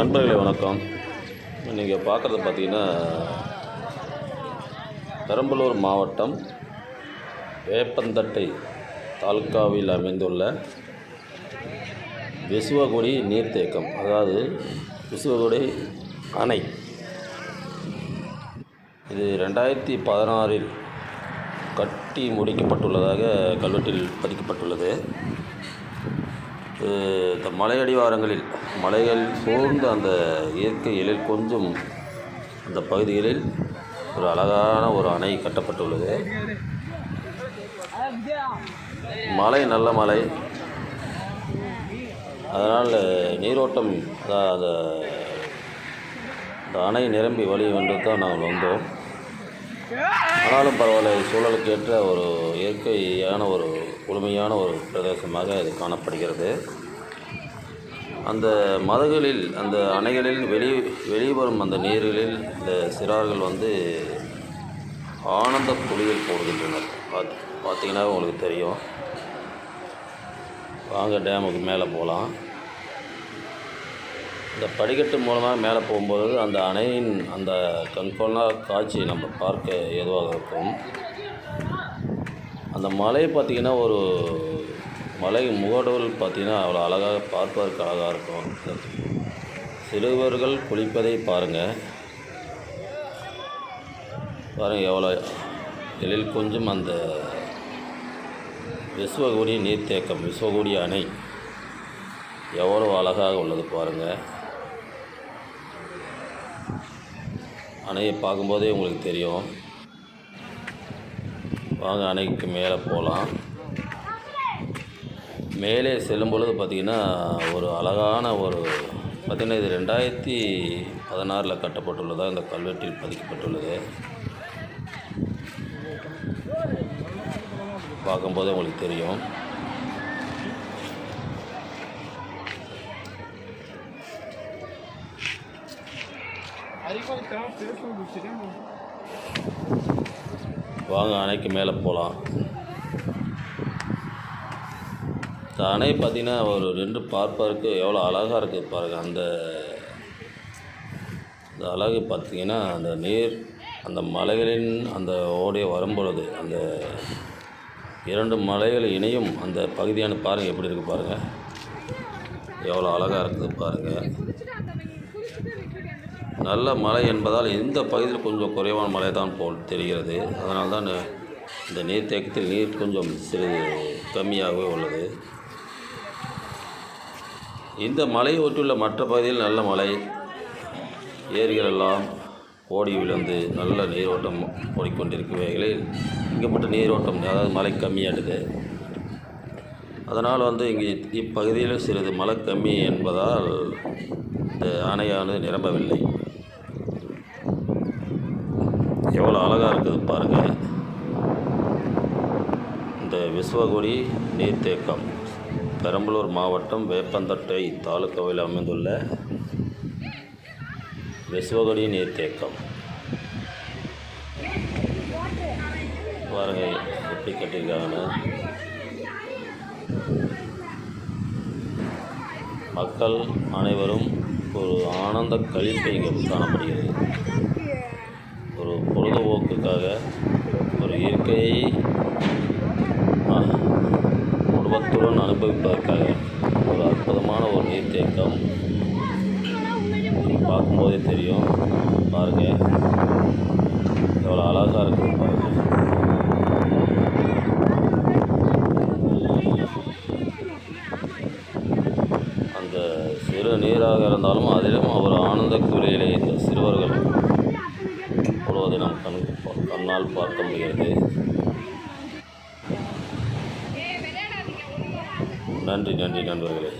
நண்பர்களே வணக்கம். நீங்கள் பார்க்குறது பார்த்தீங்கன்னா பெரம்பலூர் மாவட்டம் வேப்பந்தட்டை தாலுக்காவில் அமைந்துள்ள விசுவகுடி நீர்த்தேக்கம் அதாவது விசுவகுடி அணை. இது ரெண்டாயிரத்தி பதினாறில் கட்டி முடிக்கப்பட்டுள்ளதாக கல்வெட்டில் பதிக்கப்பட்டுள்ளது. இந்த மலையடிவாரங்களில் மலைகள் சூழ்ந்த அந்த இயற்கை எழில் கொஞ்சம் அந்த பகுதிகளில் ஒரு அழகான ஒரு அணை கட்டப்பட்டுள்ளது. மலை நல்ல மலை. அதனால் நீரோட்டம் அந்த அந்த அணை நிரம்பி வழியும் என்று தான் நாங்கள் வந்தோம். ஆனாலும் பரவாயில்ல சூழலுக்கு ஏற்ற ஒரு இயற்கையான ஒரு குளுமையான ஒரு பிரதேசமாக இது காணப்படுகிறது. அந்த மதகுகளில் அந்த அணைகளில் வெளி வெளிவரும் அந்த நீர்களில் இந்த சிறார்கள் வந்து ஆனந்த குளியல் போடுகின்றனர். பார்த்து பார்த்தீங்கன்னா உங்களுக்கு தெரியும். வாங்க டேமுக்கு மேலே போகலாம். இந்த படிக்கட்டு மூலமாக மேலே போகும்போது அந்த அணையின் அந்த கண்கொள்ளா காட்சி நம்ம பார்க்க ஏதுவாக இருக்கும். அந்த மலை பார்த்திங்கன்னா ஒரு மலை முகடல் பார்த்திங்கன்னா அவ்வளோ அழகாக பார்ப்பதற்கு அழகாக இருக்கும். சிறுவர்கள் குளிப்பதை பாருங்கள் பாருங்கள் எவ்வளோ எழில் கொஞ்சம் அந்த விஸ்வகுடி நீர்த்தேக்கம் விஸ்வகுடி அணை. எவ்வளோ அழகாக உள்ளது பாருங்கள் அணையை பார்க்கும்போதே உங்களுக்கு தெரியும். வாங்க அணைக்கு மேலே போகலாம். மேலே செல்லும் பொழுது பார்த்திங்கன்னா ஒரு அழகான ஒரு பார்த்திங்கன்னா இது ரெண்டாயிரத்தி பதினாறில் கட்டப்பட்டுள்ளதாக இந்த கல்வெட்டில் பதிக்கப்பட்டுள்ளது. பார்க்கும்போது உங்களுக்கு தெரியும். வாங்க அணைக்கு மேலே போகலாம் இந்த அணை பார்த்திங்கன்னா ஒரு ரெண்டு பார்ப்பதற்கு எவ்வளோ அழகாக இருக்குது பாருங்கள் அந்த அந்த அழகு பார்த்திங்கன்னா அந்த நீர் அந்த மலைகளின் அந்த ஓடைய வரும்பொழுது அந்த இரண்டு மலைகள் இணையும் அந்த பகுதியான பாருங்கள் எப்படி இருக்குது பாருங்கள் எவ்வளோ அழகாக இருக்குது பாருங்கள் நல்ல மழை என்பதால் இந்த பகுதியில் கொஞ்சம் குறைவான மழை தான் போல் தெரிகிறது. அதனால் தான் இந்த நீர்த்தேக்கத்தில் நீர் கொஞ்சம் சிறிது கம்மியாகவே உள்ளது. இந்த மலையை ஒட்டியுள்ள மற்ற பகுதியில் நல்ல மழை ஏரிகள் எல்லாம் ஓடி விழுந்து நல்ல நீரோட்டம் ஓடிக்கொண்டிருக்கவைகளில் இங்கே மட்டும் நீரோட்டம் அதாவது மழை கம்மியாகிடுது அதனால் வந்து இங்கே இப்பகுதியில் சிறிது மழை கம்மி என்பதால் இந்த அணையானது நிரம்பவில்லை. எவ்வளோ அழகாக இருக்குது பாருங்கள் இந்த விஸ்வகுடி நீர்த்தேக்கம் பெரம்பலூர் மாவட்டம் வேப்பந்தட்டை தாலுக்காவில் அமைந்துள்ள விஸ்வகுடி நீர்த்தேக்கம். பாருங்கள் எப்படி கட்டியிருக்காங்கன்னு. மக்கள் அனைவரும் ஒரு ஆனந்த கழிப்பை இங்கே காணப்படுகிறது பொழுதுபோக்குக்காக ஒரு இயற்கையை குடும்பத்துடன் அனுபவிப்பதற்காக ஒரு அற்புதமான ஒரு நீர்த்தேக்கம் பார்க்கும்போதே தெரியும். பாருங்கள் எவ்வளோ அழகாக இருக்குது பாருங்கள் அந்த சிறு நீராக இருந்தாலும் அதிலும் அவர் ஆனந்த குளியலை இந்த சிறுவர்கள் கண்ணால் பார்க்க முடிகிறது நன்றி நன்றி நண்பர்களே.